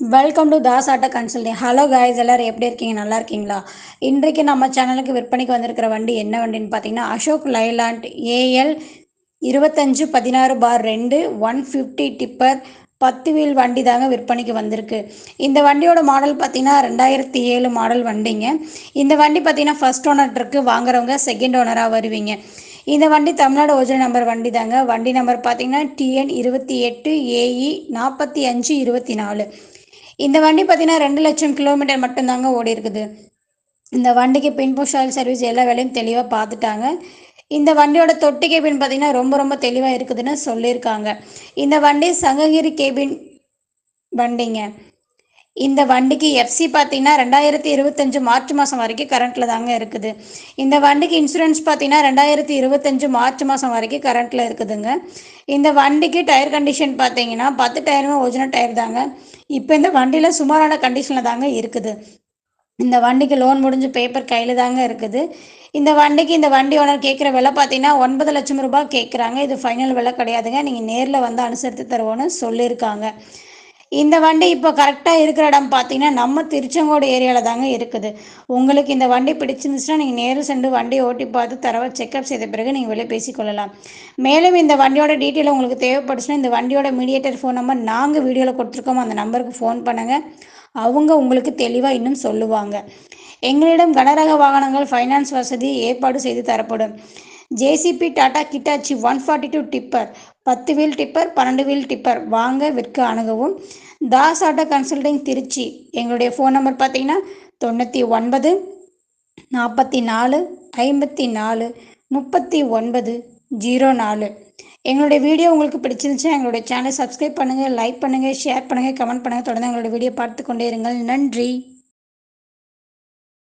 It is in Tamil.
Welcome to Das auto consulting hello guys எல்லோரும் எப்படி இருக்கீங்க? நல்லா இருக்கீங்களா? இன்றைக்கு நம்ம சேனலுக்கு விற்பனைக்கு வந்திருக்கிற வண்டி என்ன வண்டின்னு பார்த்தீங்கன்னா அசோக் லைலாண்ட் ஏஎல் இருபத்தஞ்சு பதினாறு பார் ரெண்டு ஒன் ஃபிஃப்டி டிப்பர் பத்து வீல் வண்டி தாங்க விற்பனைக்கு வந்திருக்கு. இந்த வண்டியோட மாடல் பார்த்தீங்கன்னா ரெண்டாயிரத்தி ஏழு மாடல் வண்டிங்க. இந்த வண்டி பார்த்தீங்கன்னா ஃபர்ஸ்ட் ஓனர் இருக்குது வாங்குறவங்க செகண்ட் ஓனராக வருவீங்க. இந்த வண்டி தமிழ்நாடு ஒரிஜினல் நம்பர் வண்டி தாங்க. வண்டி நம்பர் பார்த்தீங்கன்னா டிஎன் இருபத்தி எட்டு ஏஇ நாற்பத்தி அஞ்சு இருபத்தி நாலு. இந்த வண்டி பார்த்தீங்கன்னா ரெண்டு லட்சம் கிலோமீட்டர் மட்டும்தாங்க ஓடி இருக்குது இந்த வண்டிக்கு பின்புஷ் ஆயில் சர்வீஸ் எல்லா வேலையும் தெளிவாக பார்த்துட்டாங்க இந்த வண்டியோட தொட்டி கேபின் பார்த்தீங்கன்னா ரொம்ப ரொம்ப தெளிவாக இருக்குதுன்னு சொல்லியிருக்காங்க. இந்த வண்டி சங்ககிரி கேபின் வண்டிங்க. இந்த வண்டிக்கு எஃப்சி பார்த்தீங்கன்னா ரெண்டாயிரத்தி இருபத்தஞ்சு மார்ச் மாதம் வரைக்கும் கரண்ட்டில் தாங்க இருக்குது. இந்த வண்டிக்கு இன்சூரன்ஸ் பார்த்தீங்கன்னா ரெண்டாயிரத்தி இருபத்தஞ்சு மார்ச் மாதம் வரைக்கும் கரண்ட்டில் இருக்குதுங்க. இந்த வண்டிக்கு டயர் கண்டிஷன் பார்த்தீங்கன்னா பத்து டயருமே ஒரிஜினல் டயர் தாங்க. இப்போ இந்த வண்டியில் சுமாரான கண்டிஷனில் தாங்க இருக்குது. இந்த வண்டிக்கு லோன் முடிஞ்சு பேப்பர் கையில் தாங்க இருக்குது. இந்த வண்டிக்கு இந்த வண்டி ஓனர் கேட்குற விலை பார்த்தீங்கன்னா ஒன்பது லட்சம் ரூபாய் கேட்குறாங்க இது ஃபைனல் விலை கிடையாதுங்க. நீங்கள் நேரில் வந்து அனுசரித்து தருவோன்னு சொல்லியிருக்காங்க. இந்த வண்டி இப்போ கரெக்டாக இருக்கிற இடம் பார்த்தீங்கன்னா நம்ம திருச்செங்கோடு ஏரியாவில் தாங்க இருக்குது. உங்களுக்கு இந்த வண்டி பிடிச்சிருந்துச்சுன்னா நீங்கள் நேரில் சென்று வண்டியை ஓட்டி பார்த்து தரவை செக்அப் செய்த பிறகு நீங்கள் வெளியே பேசிக்கொள்ளலாம் மேலும் இந்த வண்டியோட டீட்டெயில் உங்களுக்கு தேவைப்படுச்சுன்னா இந்த வண்டியோட மீடியேட்டர் ஃபோன் நம்பர் நாங்கள் வீடியோவில் கொடுத்துருக்கோம். அந்த நம்பருக்கு ஃபோன் பண்ணுங்கள் அவங்க உங்களுக்கு தெளிவாக இன்னும் சொல்லுவாங்க. எங்களிடம் கனரக வாகனங்கள் ஃபைனான்ஸ் வசதி ஏற்பாடு செய்து தரப்படும். JCB Tata Hitachi one forty two tipper. பத்து வீல் டிப்பர் பன்னெண்டு வீல் டிப்பர். வாங்க விற்க அணுகவும். Das auto consulting Trichy. எங்களுடைய ஃபோன் நம்பர் பார்த்தீங்கன்னா தொண்ணூற்றி ஒன்பது நாற்பத்தி நாலு ஐம்பத்தி நாலு முப்பத்தி ஒன்பது ஜீரோ நாலு. எங்களுடைய வீடியோ உங்களுக்கு பிடிச்சிருந்துச்சுன்னா எங்களுடைய சேனலை சப்ஸ்கிரைப் பண்ணுங்கள் லைக் பண்ணுங்கள் ஷேர் பண்ணுங்கள் கமெண்ட் பண்ணுங்கள் தொடர்ந்து எங்களுடைய வீடியோ பார்த்து கொண்டே இருங்கள். நன்றி.